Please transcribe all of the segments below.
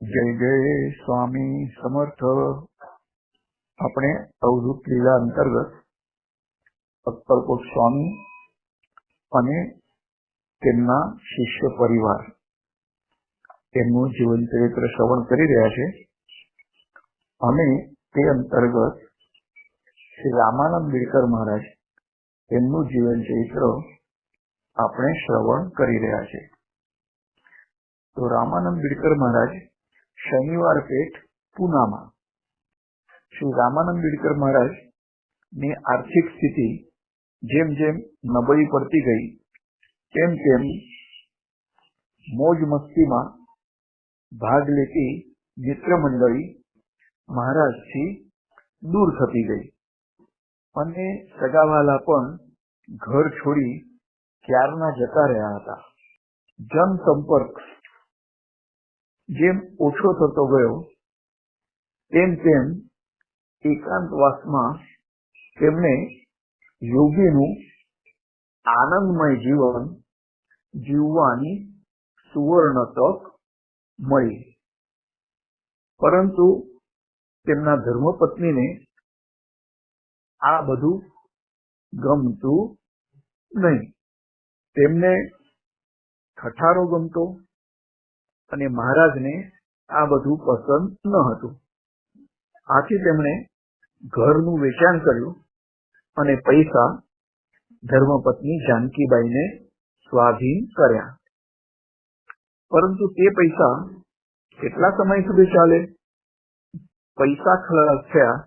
જય જય સ્વામી સમર્થ. આપણે અવધૂત લીલા અંતર્ગત અક્કલકોટ સ્વામી અને તેમના શિષ્ય પરિવાર તેમનું જીવન ચરિત્ર શ્રવણ કરી રહ્યા છે. અને તે અંતર્ગત શ્રી રામાનંદ બિરકર મહારાજ તેમનું જીવન ચરિત્ર આપણે શ્રવણ કરી રહ્યા છે. તો રામાનંદ બિરકર મહારાજ શનિવાર પેઠ પૂનામાં. શ્રી રામાનંદ બિડકર મહારાજની આર્થિક સ્થિતિ જેમ જેમ નબળી પડતી ગઈ, તેમ તેમ મોજ મસ્તીમાં ભાગ લેતી મિત્ર મંડળી મહારાજથી દૂર થતી ગઈ. અને સગાવાલા પણ ઘર છોડી ક્યારના જતા રહ્યા હતા. જનસંપર્ક જેમ ઓછો થતો ગયો, તેમ તેમ એકાંતવાસમાં તેમને યોગીનું આનંદમય જીવન જીવવાની સુવર્ણ તક મળી. પરંતુ તેમના ધર્મપત્નીને આ બધું ગમતું નહીં. તેમને ઠઠારો ગમતો અને મહારાજને આ બધું પસંદ ન હતું. આથી તેમણે ઘરનું વેચાણ કર્યું અને પૈસા ધર્મપત્ની જાનકીબાઈને સ્વાધીન કર્યા. પરંતુ તે પૈસા કેટલા સમય સુધી ચાલે? પૈસા ખલાસ થયા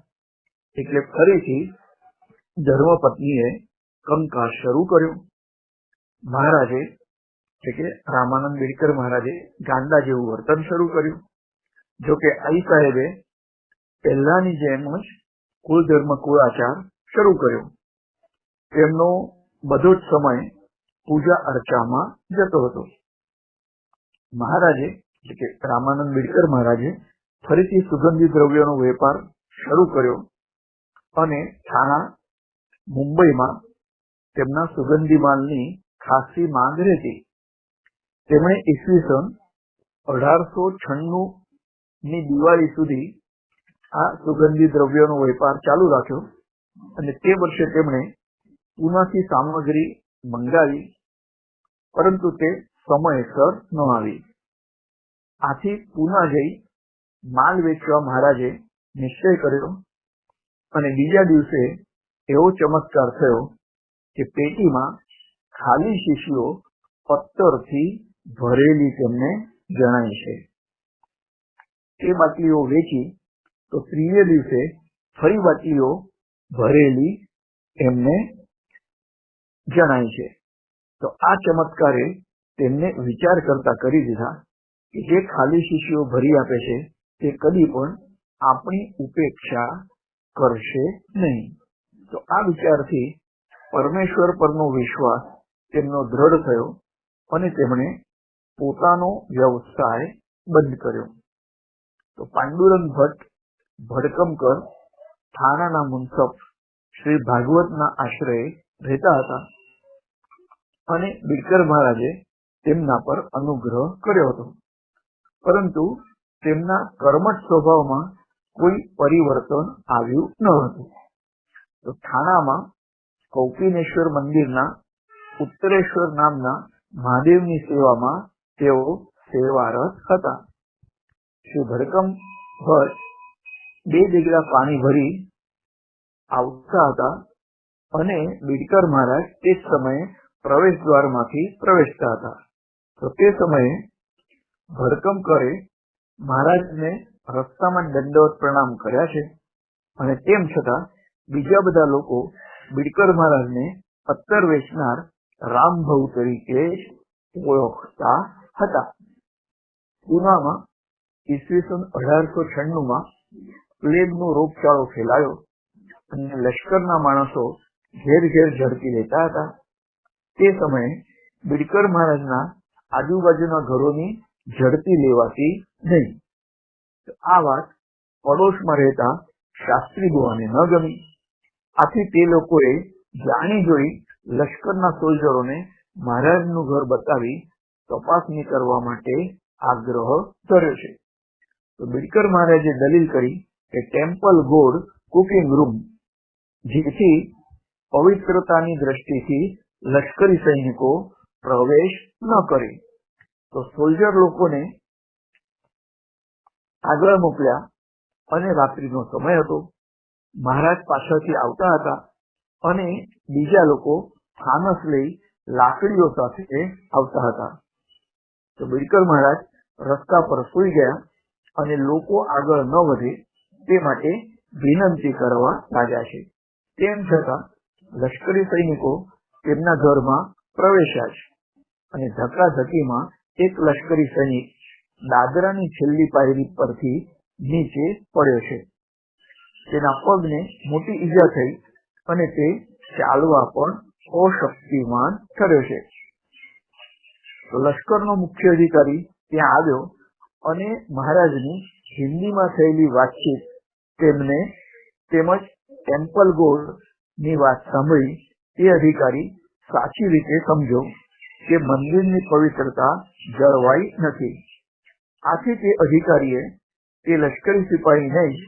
એટલે ફરીથી ધર્મપત્નીએ કંકાસ શરૂ કર્યો. મહારાજે એટલે કે રામાનંદ બિડકર મહારાજે ગાંડા જેવું વર્તન શરૂ કર્યું. જો કે આઈ સાહેબે પહેલાની જેમ જ કુલ ધર્મ કુળાચાર શરૂ કર્યો. તેમનો બધો જ સમય પૂજા અર્ચામાં જતો હતો. મહારાજે, એટલે કે રામાનંદ બિડકર મહારાજે ફરીથી સુગંધી દ્રવ્યોનો વેપાર શરૂ કર્યો અને થાણા, મુંબઈમાં તેમના સુગંધી માલની ખાસી માંગ રહેતી. તેમણે ઈસવીસન અઢારસો છન્નું ની દિવાળી સુધી આ સુગંધી દ્રવ્યોનો વેપાર ચાલુ રાખ્યો અને તે વર્ષે તેમણે પૂનાથી સામગ્રી મંગાવી, પરંતુ તે સમયસર ન આવી આથી પૂના જઈ માલ વેચવા મહારાજે નિશ્ચય કર્યો અને બીજા દિવસે એવો ચમત્કાર થયો કે પેટીમાં ખાલી શીશીઓ પત્તરથી ભરેલી તેમને જણાય છે. એ બાટલીઓ વેચી તો ત્રીજે દિવસે ફરી બાટલીઓ ભરેલી એમને જણાય છે. તો આ ચમત્કારે તેમને વિચાર કરતા કરી દીધા કે જે ખાલી શીશીઓ ભરી આપે છે તે કદી પણ આપણી ઉપેક્ષા કરશે નહીં. તો આ વિચારથી પરમેશ્વર પરનો વિશ્વાસ તેમનો દ્રઢ થયો અને તેમણે પોતાનો વ્યવસાય બંધ કર્યો. તો પાંડુરંગ ભટ્ટ, ભડકમકર, થાણાના મુનસફ, શ્રી ભાગવતના આશ્રયે રહેતા હતા અને બિડકર મહારાજે તેમના પર અનુગ્રહ કર્યો હતો. પરંતુ તેમના કર્મઠ સ્વભાવમાં કોઈ પરિવર્તન આવ્યું ન હતું. તો થાણામાં કૌપિનેશ્વર મંદિરના ઉત્તરેશ્વર નામના મહાદેવની સેવામાં તેઓ સેવારત હતા. શ્રી ભડકમ ભટ્ટ. બે દીગડા પાણી ભરી આવતા હતા અને બિડકર મહારાજ તે સમયે પ્રવેશ દ્વારમાંથી પ્રવેશતા હતા. તો તે સમયે ભડકમ કરે મહારાજને રસ્તામાં દંડવત પ્રણામ કર્યા છે અને તેમ છતાં બીજા બધા લોકો બિડકર મહારાજને અત્તર વેચનાર રામભવ તરીકે ઓળખતા હતા. પૂનામાં ઈસવીસન અઢારસો છન્નું માં પ્લેગનો રોગચાળો ફેલાયો અને લશ્કરના માણસો ઘેર ઘેર ઝડપી લેતા હતા. તે સમયે બિડકર મહારાજના આજુબાજુના ઘરોની ઝડપી લેવાતી નહીં. આ વાત પડોશમાં રહેતા શાસ્ત્રી ગોવાને ન ગમી. આથી તે લોકોએ જાણી જોઈ લશ્કરના સોલ્જરોને મહારાજનું ઘર બતાવી તપાસણી કરવા માટે આગ્રહ કર્યો છે. તો બિડકર મહારાજે દલીલ કરી કે ટેમ્પલ ગોડ કુકિંગ રૂમ, જેથી પવિત્રતાની દ્રષ્ટિથી લશ્કરી સૈનિકો પ્રવેશ ન કરે. તો સોલ્જર લોકોને આગળ મોકલ્યા અને રાત્રિનો સમય હતો. મહારાજ પાછળથી આવતા હતા અને બીજા લોકો ફાનસ લઈ લાકડીઓ સાથે આવતા હતા. તો બિડકર મહારાજ, રસ્તા પર સુઈ ગયા અને લોકો આગળ ન વધે તે માટે વિનંતી કરવા લાગ્યા છે. તેમ છતાં, લશ્કરી સૈનિકો તેમના ઘરમાં પ્રવેશ્યા છે અને ધક્કાધક્કીમાં એક લશ્કરી સૈનિક દાદરાની છેલ્લી પાયરી પરથી નીચે પડ્યો છે. તેના પગને મોટી ઈજા થઈ અને તે ચાલવા પણ અશક્તિમાન ઠર્યો છે. લશ્કરનો મુખ્ય અધિકારી ત્યાં આવ્યો અને મહારાજની હિન્દીમાં થયેલી વાતચીત તેમને તેમજ ટેમ્પલ ગોલ્ડની વાત સાંભળી એ અધિકારી સાચી રીતે સમજો કે મંદિરની પવિત્રતા જળવાઈ નથી. આથી તે અધિકારીએ તે લશ્કરી સિપાહીને જ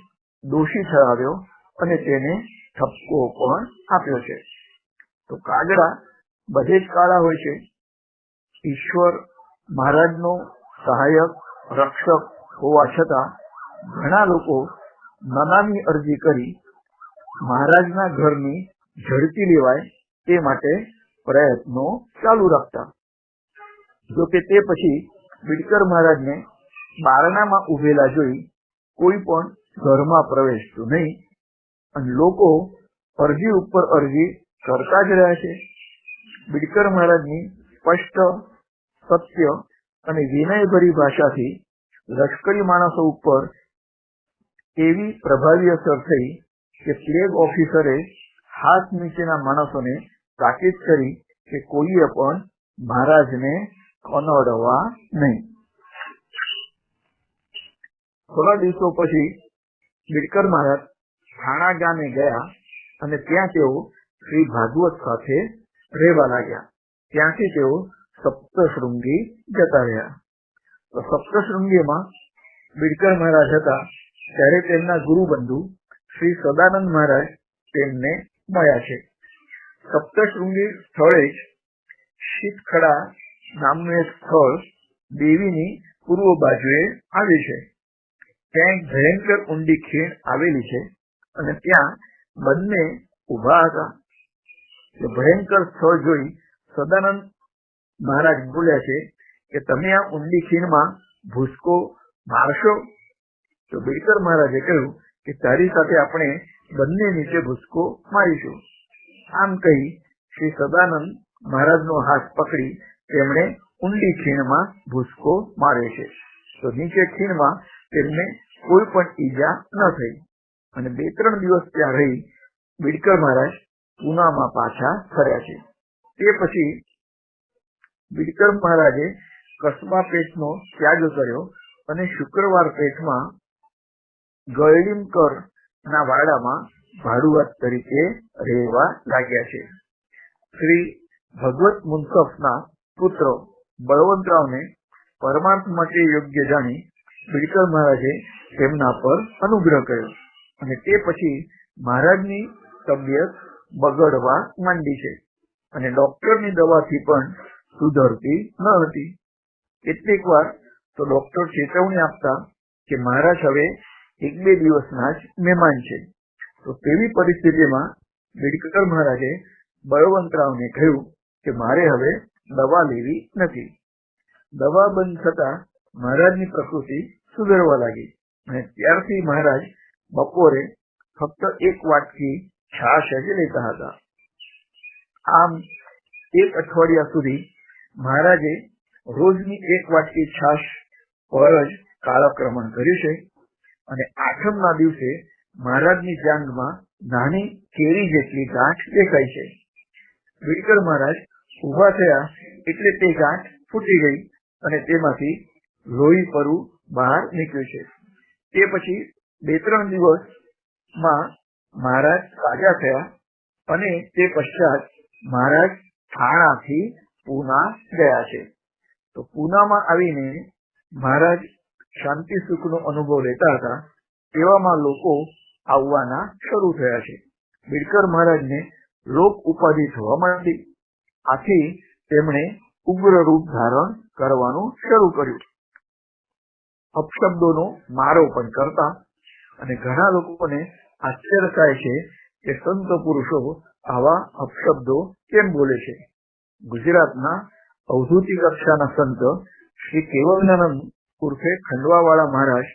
દોષી ઠરાવ્યો અને તેને ઠપકો પણ આપ્યો છે. તો કાગડા બધે જ કાળા હોય છે. ઈશ્વર મહારાજનો સહાયક, રક્ષક હોવા છતાં ઘણા લોકો નાનાની અરજી કરી મહારાજના ઘરની ઝડપી લેવાય તે માટે પ્રયત્નો ચાલુ રાખતા. જોકે તે પછી બિડકર મહારાજને બારણામાં ઉભેલા જોઈ કોઈ પણ ઘરમાં પ્રવેશતું નહીં અને લોકો અરજી ઉપર અરજી કરતા જ રહ્યા છે. બિડકર મહારાજની સ્પષ્ટ સત્ય અને વિનયભરી ભાષાથી લશ્કરી માણસો ઉપર એવી પ્રભાવી અસર થઈ કે ફ્લેગ ઓફિસરે હાથ નીચેના માણસોને તાકીદ કરી કે કોઈએ પણ મહારાજને અનડવા નહીં. થોડા દિવસો પછી બિડકર મહારાજ થાણા ગામે ગયા અને ત્યાં તેઓ શ્રી ભાગવત સાથે રહેવા લાગ્યા. ત્યાંથી તેઓ સપ્તશૃંગી જતા રહ્યા. તો સપ્તશૃંગીમાં બિડકર મહારાજ હતા ત્યારે તેમના ગુરુબંધુ શ્રી સદાનંદ મહારાજ તેમને મળ્યા છે. સપ્તશૃંગી સ્થળે જ શીતખડા નામનું એક સ્થળ દેવીની પૂર્વ બાજુએ આવ્યું છે. ત્યાં એક ભયંકર ઊંડી ખીણ આવેલી છે અને ત્યાં બંને ઊભા હતા. ભયંકર સ્થળ જોઈ સદાનંદ મહારાજ બોલ્યા છે કે તમે આ ઊંડી ખીણમાં ભૂસકો મારશો? તો બિડકર મહારાજે કહ્યું કે તારી સાથે આપણે બંને નીચે ભૂસકો મારીશું. આમ કહી શ્રી સદાનંદ મહારાજનો હાથ પકડી તેમણે ઊંડી ખીણમાં ભૂસકો માર્યો છે. તો નીચે ખીણમાં તેમને કોઈ પણ ઈજા ન થઈ. અને બે ત્રણ દિવસ ત્યાં રહી બિડકર મહારાજ પૂનામાં પાછા ફર્યા છે. તે પછી બિડકર મહારાજે કસબા પેટનો ત્યાગ કર્યો અને શુક્રવાર પેટમાં ગળીમકર ના વાડામાં ભાડુઆત તરીકે રહેવા લાગ્યા છે. શ્રી ભગવત મુનસફના પુત્ર બળવંતરાવને પરમાર્થ માટે યોગ્ય જાણી બિડકર મહારાજે તેમના પર અનુગ્રહ કર્યો અને તે પછી મહારાજની તબિયત બગડવા માંડી છે અને ડોક્ટરની દવાથી પણ સુધરતી ન હતી કેટલીક વાર તો ડોક્ટર ચેતવણી આપતા કે મહારાજ હવે એક બે દિવસના જ મહેમાન છે. તો તેવી પરિસ્થિતિમાં બિડકર મહારાજે બળવંતરાવને કહ્યું કે મારે હવે દવા લેવી નથી. દવા બંધ થતા મહારાજની પ્રકૃતિ સુધરવા લાગી અને ત્યારથી મહારાજ બપોરે ફક્ત એક વાટકી છાશ જ લેતા હતા. આમ એક અઠવાડિયા સુધી મહારાજે રોજની એક વાટકી છાશ પર જ કાળક્રમણ કર્યું છે અને આઠમના દિવસે મહારાજની જાંગમાં નાની કેરી જેટલી ગાંઠ દેખાય છે. બિડકર મહારાજ ઊભા થયા એટલે તે ગાંઠ ફૂટી ગઈ અને તેમાંથી લોહી પરુ બહાર નીકળ્યું છે. તે પછી બે ત્રણ દિવસમાં મહારાજ તાજા થયા અને તે પશ્ચાત મહારાજ થાણાથી પૂના ગયા છે. તો પૂનામાં આવીને મહારાજ શાંતિ સુખનો અનુભવ લેતા હતા, તેવામાં લોકો આવવાના શરૂ થયા છે. બીડકર મહારાજને લોક ઉપાધિ થવા માંડી. આથી તેમણે ઉગ્ર રૂપ ધારણ કરવાનું શરૂ કર્યું. અપશબ્દોનો મારો પણ કરતા અને ઘણા લોકોને આશ્ચર્ય થાય છે કે સંત પુરુષો આવા અપશબ્દો કેમ બોલે છે. ગુજરાતના અવધૂતિ કક્ષાના સંત શ્રી કેવલાનંદ ઉર્ફે ખંડવાવાળા મહારાજ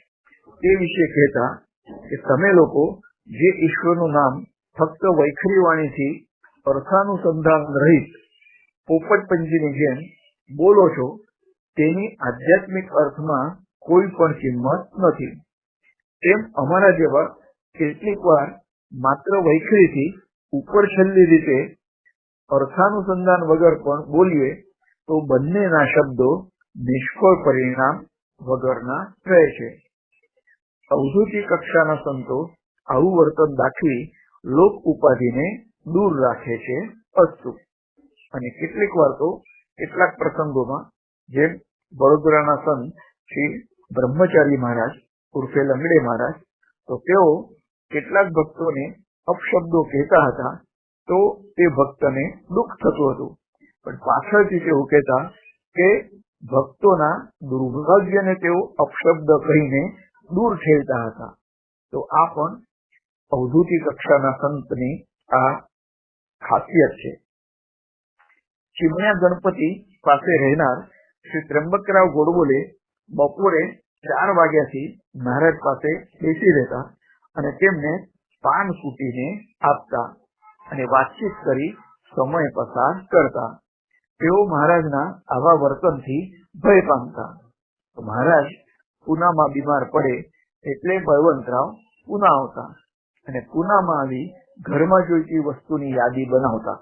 તે વિશે કહેતા કે તમે લોકો જે ઈશ્વરનું નામ ફક્ત વૈખરી વાણીથી અર્થાનુસંધાન રહિત પોપટ પંજીની જેમ બોલો છો તેની આધ્યાત્મિક અર્થમાં કોઈ પણ કિંમત નથી તેમ અમારા જેવા કેટલીક વાર માત્ર વૈખરીથી ઉપર છેલ્લી રીતે અર્થાનુસંધાન વગર પણ બોલીએ, તો બંનેના શબ્દો નિષ્ફળ પરિણામ વગરના રહે છે. અવધૂતિ કક્ષાના સંતો આવું વર્તન દાખવી લોક ઉપાધિને દૂર રાખે છે અસ્તુ. અને કેટલીક વાર તો કેટલાક પ્રસંગોમાં જેમ વડોદરાના સંત શ્રી બ્રહ્મચારી મહારાજ, ઉર્ફે લંગડે મહારાજ, તો તેઓ કેટલાક ભક્તોને અપશબ્દો કહેતા હતા તો તે ભક્તને દુઃખ થતું હતું. પણ પાછળથી તેઓ કહેતા કે ભક્તોના દુર્ભાગ્યને તેઓ અપશબ્દ કહીને દૂર ઠેરતા હતા. તો આ પણ અવધૂતિ કક્ષાના સંતની આ ખાસિયત છે. ચીમણ્યા ગણપતિ પાસે રહેનાર શ્રી ત્રંબકરાવ ગોડબોલે બપોરે ચાર વાગ્યાથી મહારાજ પાસે બેસી રહેતા અને તેમને પાન સૂટીને આપતા અને વાતચીત કરી સમય પસાર કરતા. તેઓ મહારાજના આવા વર્તનથી ભય પામતા. મહારાજ પૂનામાં બીમાર પડે એટલે બળવંતરાવ પૂના આવતા અને પૂનામાં આવી ઘરમાં જોઈતી વસ્તુની યાદી બનાવતા.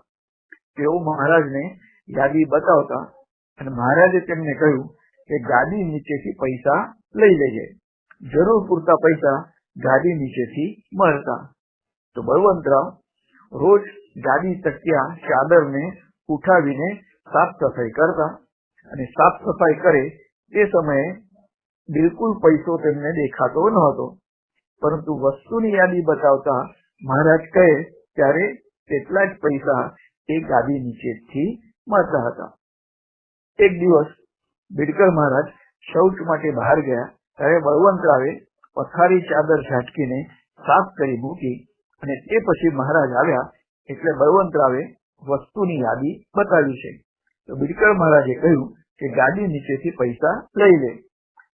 તેઓ મહારાજને યાદી બતાવતા અને મહારાજે તેમને કહ્યું કે ગાડી નીચેથી પૈસા લઈ લેજે. જરૂર પૂરતા પૈસા ગાડી નીચેથી મળતા. તો બળવંતરાવ રોજ ગાડી તકિયા ચાદરને ઉઠાવીને સાફ સફાઈ કરતા અને સાફ સફાઈ કરે તે સમયે બિલકુલ પૈસો તેમને દેખાતો ન હતો. પરંતુ વસ્તુની યાદી બતાવતા મહારાજ કહે, ત્યારે તેટલા જ પૈસા એ ગાદી નીચેથી મળતા હતા. એક દિવસ બિડકર મહારાજ શૌચ માટે બહાર ગયા. ત્યારે બળવંતરાવે પથારી ચાદર ઝાટકીને સાફ કરી મૂકી અને તે પછી મહારાજ આવ્યા એટલે બળવંતરાવે વસ્તુની યાદી બતાવી છે. તો બિડકર મહારાજે કહ્યું કે ગાડી નીચેથી પૈસા લઈ લે.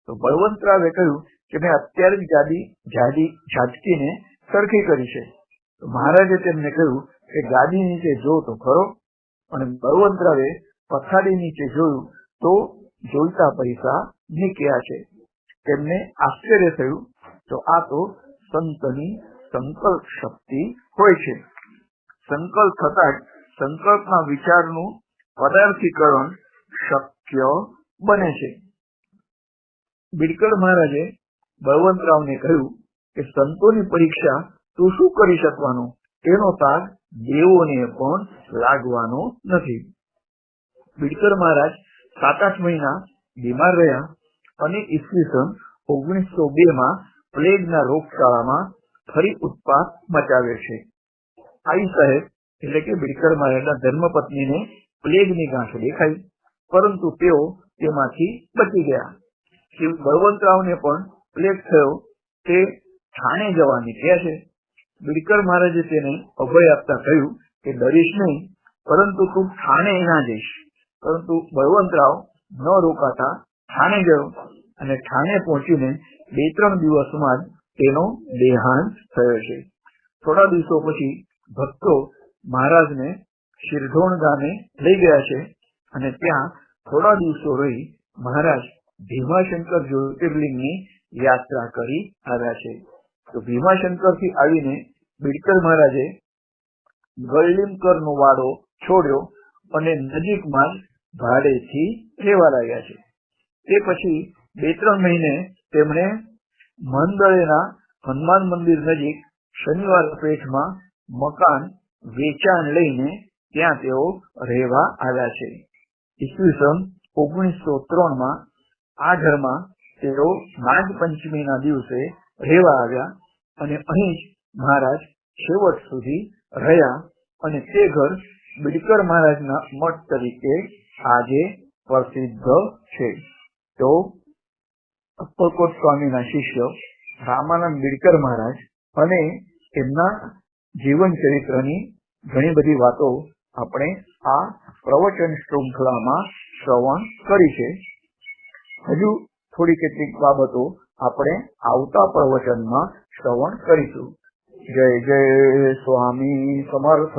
તો બળવંતરાવે કહ્યું કે મેં અત્યારે જ ગાડી જાડી ઝાટકીને સરખી કરી છે. તો મહારાજે તેમને કહ્યું કે ગાડી નીચે જો તો ખરો અને બળવંતરાવે પથારી નીચે જોયું તો જોઈતા પૈસા નીકળ્યા છે. તેમને આશ્ચર્ય થયું. તો આ તો સંતની સંકલ્પ શક્તિ હોય છે. સંકલ્પ થતા જ સંકલ્પના વિચારનું પદાર્થીકરણ શક્ય બને છે. બિડકર મહારાજે બળવંતરાવને કહ્યું કે, સંતોની પરીક્ષા તું શું કરી શકવાનો? તેનો તાગ દેવોને પણ લાગવાનો નથી. બિડકર મહારાજ સાત આઠ મહિના બીમાર રહ્યા અને ઈસવીસન ઓગણીસો બે માં પ્લેગના રોગચાળામાં ફરી ઉત્પાત મચાવે છે. આઈ સાહેબ, એટલે કે બિડકર મહારાજના ધર્મપત્નીને પ્લેગની ગાંઠ દેખાઈ, પરંતુ તેઓ તેમાંથી બચી ગયા. શિવ બળવંતરાવને પણ પ્લેગ થયો. તે ઠાણે જવા નીકળ્યા છે. બિડકર મહારાજે તેને અભય આપતા કહ્યું કે, ડરીશ નહીં, પરંતુ તું ઠાણે ના જઈશ. પરંતુ બળવંતરાવ ન રોકાતા ઠાણે ગયો અને ઠાણે પહોંચીને બે ત્રણ દિવસમાં જ તેનો દેહાંત થયો છે. થોડા દિવસો પછી ભક્તો મહારાજને શિરઢોણ ગામે લઈ ગયા છે અને ત્યાં થોડા દિવસો રહી મહારાજ ભીમાશંકર જ્યોતિર્લિંગની યાત્રા કરી આવ્યા છે. તો ભીમાશંકરથી આવીને બિડકર મહારાજે ગળલીમકર નો વાડો છોડ્યો અને નજીકમાં ભાડેથી રહેવા લાગ્યા છે. તે પછી બે ત્રણ મહિને તેમણે મંદળેના હનુમાન મંદિર નજીક શનિવાર પેઠમાં મકાન વેચાણ લઈને ત્યાં તેઓ રહેવા આવ્યા છે. ઈસવીસન ઓગણીસો ત્રણમાં આ ઘરમાં તેઓ નાગ પંચમીના દિવસે રહેવા આવ્યા અને અહીં જ મહારાજ છેવટ સુધી રહ્યા અને તે ઘર બિડકર મહારાજના મઠ તરીકે આજે પ્રસિદ્ધ છે. તો અક્કલકોટ સ્વામીના શિષ્ય રામાનંદ બિડકર મહારાજ અને એમના જીવન ચરિત્રની ઘણી બધી વાતો આપણે આ પ્રવચન શૃંખલામાં શ્રવણ કરી છે. હજુ થોડી કેટલીક બાબતો આપણે આવતા પ્રવચનમાં શ્રવણ કરીશું. જય જય સ્વામી સમર્થ.